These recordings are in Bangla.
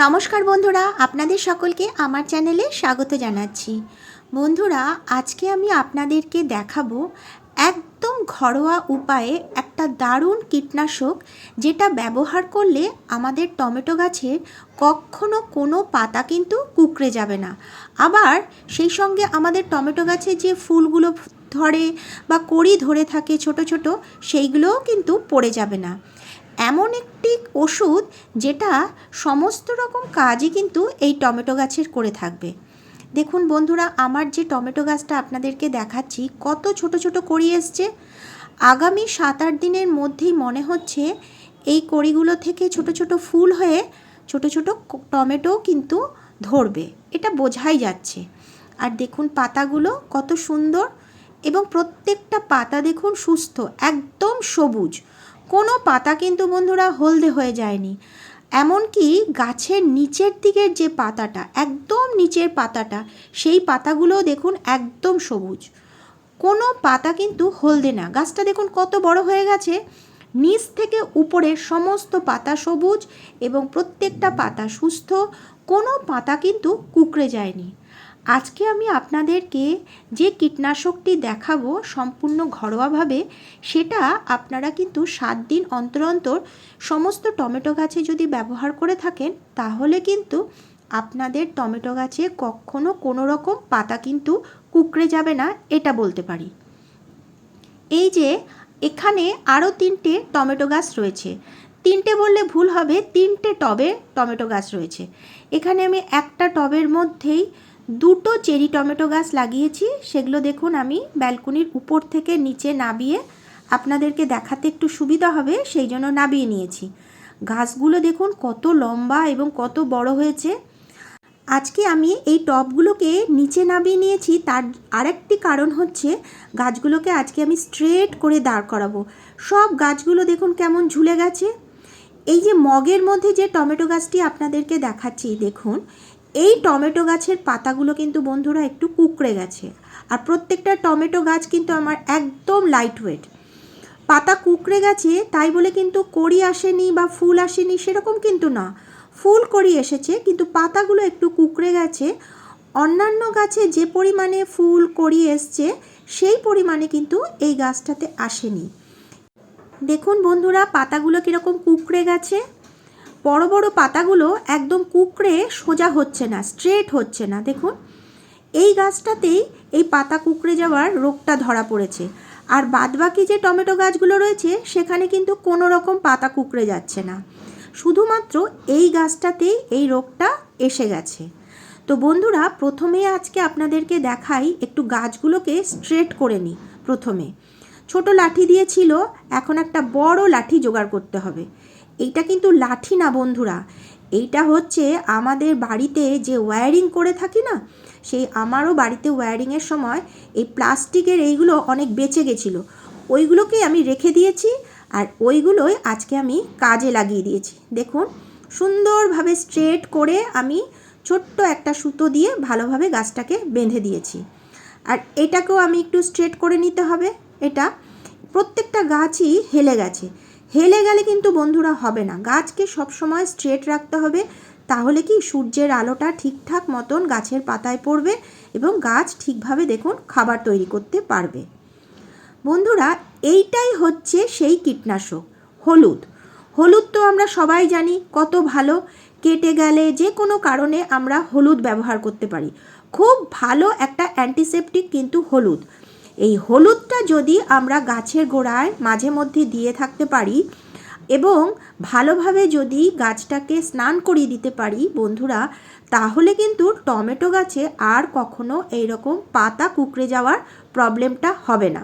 নমস্কার বন্ধুরা, আপনাদের সকলকে আমার চ্যানেলে স্বাগত জানাচ্ছি। বন্ধুরা, আজকে আমি আপনাদেরকে দেখাবো একদম ঘরোয়া উপায়ে একটা দারুণ কীটনাশক যেটা ব্যবহার করলে আমাদের টমেটো গাছের কখনো কোনো পাতা কিন্তু কুকড়ে যাবে না। আবার সেই সঙ্গে আমাদের টমেটো গাছে যে ফুলগুলো ধরে বা কড়ি ধরে থাকে ছোট ছোট, সেইগুলোও কিন্তু পড়ে যাবে না। এমন একটি ওষুধ যেটা সমস্ত রকম কাজই কিন্তু এই টমেটো গাছের করে থাকবে। দেখুন বন্ধুরা, আমার যে টমেটো গাছটা আপনাদেরকে দেখাচ্ছি, কত ছোট ছোট কড়ি এসছে। আগামী সাত আট দিনের মধ্যেই মনে হচ্ছে এই কড়িগুলো থেকে ছোট ছোট ফুল হয়ে ছোট ছোট ক- টমেটো কিন্তু ধরবে। এটা বোঝাই যাচ্ছে। আর দেখুন পাতাগুলো কত সুন্দর এবং প্রত্যেকটা পাতা দেখুন সুস্থ, একদম সবুজ। কোনো পাতা কিন্তু বন্ধুরা হলদে হয়ে যায়নি। এমনকি গাছের নিচের দিকের যে পাতাটা, একদম নিচের পাতাটা, সেই পাতাগুলোও দেখুন একদম সবুজ। কোনো পাতা কিন্তু হলদে না। গাছটা দেখুন কত বড় হয়ে গেছে। নিচ থেকে উপরের সমস্ত পাতা সবুজ এবং প্রত্যেকটা পাতা সুস্থ। কোনো পাতা কিন্তু কুকড়ে যায়নি। আজকে আমি আপনাদেরকে যে কীটনাশকটি দেখাবো সম্পূর্ণ ঘরোয়াভাবে, সেটা আপনারা কিন্তু সাত দিন অন্তর অন্তর সমস্ত টমেটো গাছে যদি ব্যবহার করে থাকেন, তাহলে কিন্তু আপনাদের টমেটো গাছে কখনো কোনো রকম পাতা কিন্তু কুকড়ে যাবে না, এটা বলতে পারি। এই যে, এখানে আরও তিনটে টমেটো গাছ রয়েছে। তিনটে বললে ভুল হবে, তিনটে টবে টমেটো গাছ রয়েছে। এখানে আমি একটা টবের মধ্যেই দুটো চেরি টমেটো গাছ লাগিয়েছি, সেগুলো দেখুন আমি ব্যালকনির উপর থেকে নিচে নাবিয়ে আপনাদেরকে দেখাতে একটু সুবিধা হবে, সেই জন্য নাবিয়ে নিয়েছি। গাছগুলো দেখুন কত লম্বা এবং কত বড় হয়েছে। আজকে আমি এই টবগুলোকে নিচে নামিয়ে নিয়েছি, তার আরেকটি কারণ হচ্ছে গাছগুলোকে আজকে আমি স্ট্রেট করে দাঁড় করাবো। সব গাছগুলো দেখুন কেমন ঝুলে গেছে। এই যে মগের মধ্যে যে টমেটো গাছটি আপনাদেরকে দেখাচ্ছি, দেখুন এই টমেটো গাছের পাতাগুলো কিন্তু বন্ধুরা একটু কুকড়ে গেছে। আর প্রত্যেকটা টমেটো গাছ কিন্তু আমার একদম লাইট ওয়েট পাতা কুকড়ে গেছে, তাই বলে কিন্তু কড়ি আসেনি বা ফুল আসেনি সেরকম কিন্তু না। ফুল কড়ি এসেছে, কিন্তু পাতাগুলো একটু কুকড়ে গেছে। অন্যান্য গাছে যে পরিমাণে ফুল, কড়ি এসছে, সেই পরিমাণে কিন্তু এই গাছটাতে আসেনি। দেখুন বন্ধুরা, পাতাগুলো কীরকম কুকড়ে গেছে। বড় বড় পাতাগুলো একদম কুকড়ে সোজা হচ্ছে না স্ট্রেট হচ্ছে না। দেখুন, এই গাছটাতেই এই পাতা কুকড়ে যাওয়ার রোগটা ধরা পড়েছে। আর বাদবাকি যে টমেটো গাছগুলো রয়েছে, সেখানে কিন্তু কোনো রকম পাতা কুকড়ে যাচ্ছে না। শুধুমাত্র এই গাছটাতেই এই রোগটা এসে গেছে। তো বন্ধুরা, প্রথমে আজকে আপনাদেরকে দেখাই একটু গাছগুলোকে স্ট্রেট করে নিই প্রথমে। ছোট লাঠি দিয়েছিল এখন একটা বড় লাঠি জোগাড় করতে হবে। এইটা কিন্তু লাঠি না, বন্ধুরা। এইটা হচ্ছে আমাদের বাড়িতে যে ওয়্যারিং করে থাকি না, সেই আমারও বাড়িতে ওয়্যারিংয়ের সময় এই প্লাস্টিকের এইগুলো অনেক বেঁচে গেছিল। ওইগুলোকেই আমি রেখে দিয়েছি আর ওইগুলোই আজকে আমি কাজে লাগিয়ে দিয়েছি। দেখুন, সুন্দরভাবে স্ট্রেট করে আমি ছোট্ট একটা সুতো দিয়ে ভালোভাবে গাছটাকে বেঁধে দিয়েছি। আর এটাকেও আমি একটু স্ট্রেট করে নিতে হবে। এটা প্রত্যেকটা গাছই হেলে গেছে। হেলে গেলে কিন্তু বন্ধুরা হবে না। গাছকে সবসময় স্ট্রেট রাখতে হবে। তাহলে কি সূর্যের আলোটা ঠিকঠাক মতন গাছের পাতায় পড়বে এবং গাছ ঠিকভাবে দেখুন খাবার তৈরি করতে পারবে। বন্ধুরা, এইটাই হচ্ছে সেই কীটনাশক, হলুদ। হলুদ তো আমরা সবাই জানি, কত ভালো। কেটে গেলে যে কোনো কারণে আমরা হলুদ ব্যবহার করতে পারি। খুব ভালো একটা অ্যান্টিসেপটিক কিন্তু হলুদ। এই হলুদটা যদি আমরা গাছের গোড়ায় মাঝে মধ্যে দিয়ে থাকতে পারি এবং ভালোভাবে যদি গাছটাকে স্নান করিয়ে দিতে পারি, বন্ধুরা, তাহলে কিন্তু টমেটো গাছে আর কখনো এইরকম পাতা কুকড়ে যাওয়ার প্রবলেমটা হবে না।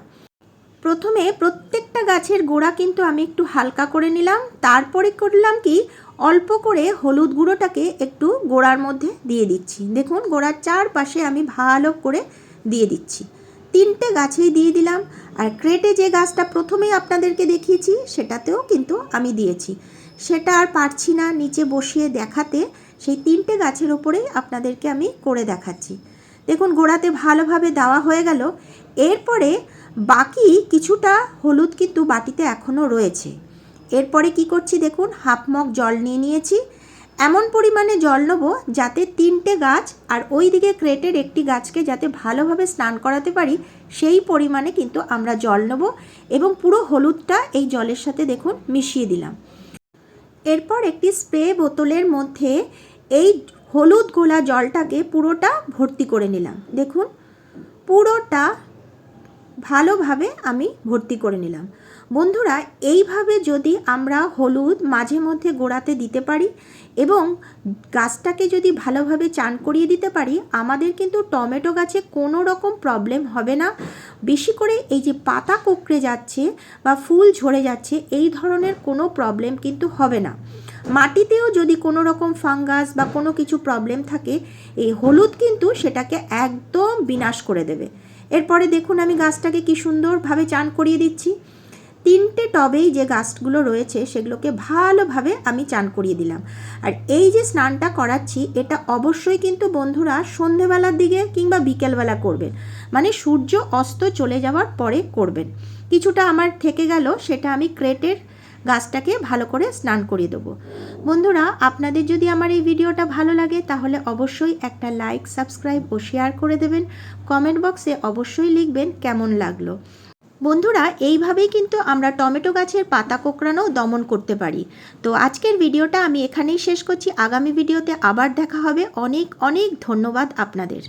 প্রথমে প্রত্যেকটা গাছের গোড়া কিন্তু আমি একটু হালকা করে নিলাম, তারপরে করলাম কি, অল্প করে হলুদ গুঁড়োটাকে একটু গোড়ার মধ্যে দিয়ে দিচ্ছি। দেখুন, গোড়ার চারপাশে আমি ভালো করে দিয়ে দিচ্ছি। তিনটে গাছেই দিয়ে দিলাম। আর ক্রেটে যে গাছটা প্রথমেই আপনাদেরকে দেখিয়েছি, সেটাতেও কিন্তু আমি দিয়েছি। সেটা আর পারছি না নিচে বসিয়ে দেখাতে, সেই তিনটে গাছের ওপরেই আপনাদেরকে আমি করে দেখাচ্ছি। দেখুন, গোড়াতে ভালোভাবে দেওয়া হয়ে গেল। এরপরে বাকি কিছুটা হলুদ কিন্তু বাটিতে এখনও রয়েছে। এরপরে কি করছি দেখুন, হাফ মগ জল নিয়ে নিয়েছি। এমন পরিমাণে জল নেব যাতে তিনটে গাছ আর ওই দিকে ক্রেটের একটি গাছকে যাতে ভালোভাবে স্নান করাতে পারি, সেই পরিমাণে কিন্তু আমরা জল নেব এবং পুরো হলুদটা এই জলের সাথে দেখুন মিশিয়ে দিলাম। এরপর একটি স্প্রে বোতলের মধ্যে এই হলুদ গোলা জলটাকে পুরোটা ভর্তি করে নিলাম। দেখুন, পুরোটা ভালোভাবে আমি ভর্তি করে নিলাম। বন্ধুরা, এইভাবে যদি আমরা হলুদ মাঝে মধ্যে গোড়াতে দিতে পারি এবং গাছটাকে যদি ভালোভাবে চান করিয়ে দিতে পারি, আমাদের কিন্তু টমেটো গাছে কোনো রকম প্রবলেম হবে না। বেশি করে এই যে পাতা কোঁকড়ে যাচ্ছে বা ফুল ঝরে যাচ্ছে, এই ধরনের কোনো প্রবলেম কিন্তু হবে না। মাটিতেও যদি কোনো রকম ফাঙ্গাস বা কোনো কিছু প্রবলেম থাকে, এই হলুদ কিন্তু সেটাকে একদম বিনাশ করে দেবে। এরপরে দেখুন আমি গাছটাকে কি সুন্দরভাবে চান করিয়ে দিচ্ছি। তিনটে টবেই যে গাছগুলো রয়েছে সেগুলোকে ভালোভাবে আমি চান করিয়ে দিলাম। আর এই যে স্নানটা করাচ্ছি, এটা অবশ্যই কিন্তু বন্ধুরা সন্ধেবেলার দিকে কিংবা বিকেলবেলা করবেন। মানে সূর্য অস্ত চলে যাওয়ার পরে করবেন। কিছুটা আমার থেকে গেল, সেটা আমি ক্রেটের গাছটাকে ভালো করে স্নান করিয়ে দেবো। বন্ধুরা, আপনাদের যদি আমার এই ভিডিওটা ভালো লাগে, তাহলে অবশ্যই একটা লাইক, সাবস্ক্রাইব ও শেয়ার করে দেবেন। কমেন্ট বক্সে অবশ্যই লিখবেন কেমন লাগল। বন্ধুরা, এইভাবেই কিন্তু আমরা টমেটো গাছের পাতা কোঁকড়ানো দমন করতে পারি। তো আজকের ভিডিওটা আমি এখানেই শেষ করছি। আগামী ভিডিওতে আবার দেখা হবে। অনেক অনেক ধন্যবাদ আপনাদের।